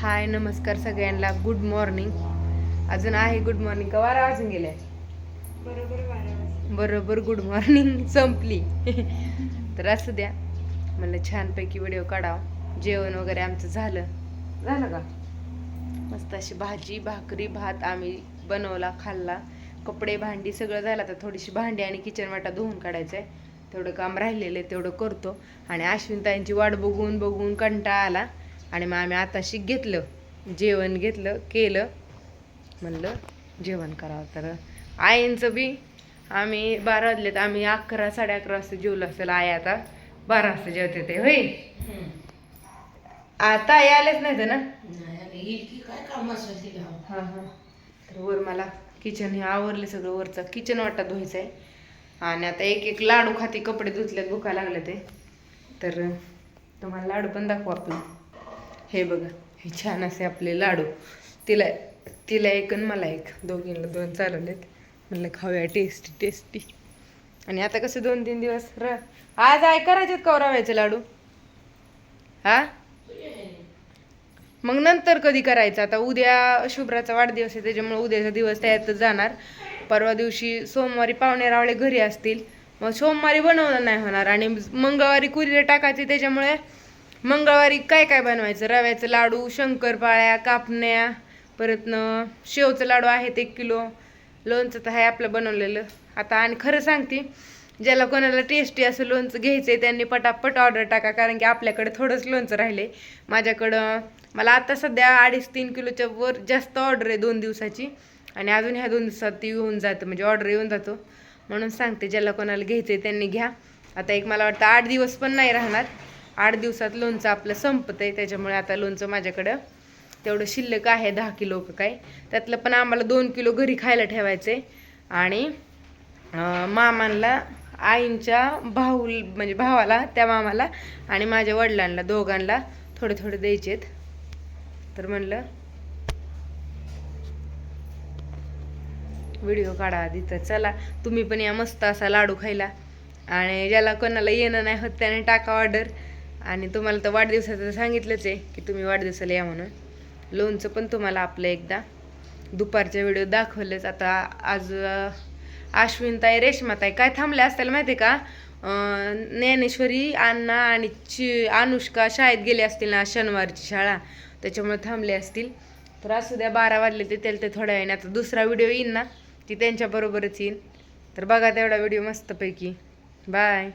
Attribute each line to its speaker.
Speaker 1: हाय नमस्कार सगळ्यांना. Good morning अजून आहे गुड मॉर्निंग का बारा वाजून गेले
Speaker 2: बरोबर
Speaker 1: बरोबर गुड मॉर्निंग संपली. तर असू द्या. म्हणलं छानपैकी व्हिडिओ काढावं. जेवण वगैरे आमचं झालं. झालं का? मस्त अशी भाजी भाकरी भात आम्ही बनवला खाल्ला. कपडे भांडी सगळं झालं. आता थोडीशी भांडी आणि किचन वाटा धुवून काढायचं आहे तेवढं काम राहिलेलं आहे तेवढं करतो. आणि अश्विनताईंची वाट बघून बघून कंटाळा आला. आणि मग आम्ही आताशी घेतलं जेवण घेतलं केलं. म्हणलं जेवण करावं. तर आईंचं बी आम्ही बारा वाजलेत. आम्ही अकरा साडे अकरा वाजता जेवलो असेल. आई आता बारा वाजता जेवते ते होय? आता आई आलेच नाही ना हां हां. तर वर मला किचन हे आवरले सगळं वरचं. किचन वाटा धुवायचं आहे आणि आता एक एक लाडू खाते कपडे धुतलेत भुका लागले ते. तर तुम्हाला लाडू पण दाखवू आपलं हे बघा हे छान असे आपले लाडू. तिला तिला एक आणि मला एक. दोघींना दोन चालवलेत म्हणलं खाऊया टेस्टी टेस्टी आणि आता कसं दोन तीन दिवस र आज आय करायचे का हो लाडू? हा? मग नंतर कधी करायचं? आता उद्या शुभ्राचा वाढदिवस आहे त्याच्यामुळे उद्याचा दिवस त्यातच जाणार. परवा दिवशी सोमवारी पाहुणे रावळे घरी असतील. मग सोमवारी बनवणं नाही होणार आणि मंगळवारी कुरीला टाकायचे त्याच्यामुळे मंगळवारी काय काय बनवायचं? रव्याचं लाडू शंकरपाळ्या कापण्या परत न शेवचं लाडू आहेत एक किलो. लोणचं तर आहे आपलं बनवलेलं. आता आणि खरं सांगते ज्याला कोणाला टेस्टी असं लोणचं घ्यायचं आहे त्यांनी पटापट ऑर्डर टाका. कारण की आपल्याकडे थोडंच लोणचं राहिले. माझ्याकडं मला आता सध्या अडीच तीन किलोच्या वर जास्त ऑर्डर आहे दोन दिवसाची. आणि अजून ह्या दोन दिवसात ती येऊन जातं म्हणजे ऑर्डर येऊन जातो. म्हणून सांगते ज्याला कोणाला घ्यायचं आहे त्यांनी घ्या. आता एक मला वाटतं आठ दिवस पण नाही राहणार. आठ दिवसात लोणचं आपलं संपत आहे त्याच्यामुळे आता लोणचं माझ्याकडं तेवढं शिल्लक आहे दहा किलो का काय. त्यातलं पण आम्हाला दोन किलो घरी खायला ठेवायचं आहे आणि मामांना आईंच्या भाऊ म्हणजे भावाला त्या मामाला आणि माझ्या वडिलांना दोघांना थोडे थोडे द्यायचेत. तर म्हणलं व्हिडिओ काढा आधी तर चला तुम्ही पण या मस्त असा लाडू खायला. आणि ज्याला कोणाला येणं नाही होत त्याने टाका ऑर्डर. आणि तुम्हाला तर वाढदिवसाचं सांगितलंच आहे की तुम्ही वाढदिवसाला या म्हणून. लोणचं पण तुम्हाला आपलं एकदा. दुपारच्या व्हिडिओ दाखवलेच. आता आज अश्विनताई रेशमाताई काय थांबल्या असताना माहिती आहे का? ज्ञानेश्वरी अण्णा आणि ची अनुष्का शाळेत गेले असतील ना शनिवारची शाळा. त्याच्यामुळे थांबले असतील. तर असू द्या बारा वाजले ते त्याला ते थोड्या वेळाने आता दुसरा व्हिडिओ येईन ना. ती त्यांच्याबरोबरच येईन. तर बघा तेवढा व्हिडिओ मस्तपैकी. बाय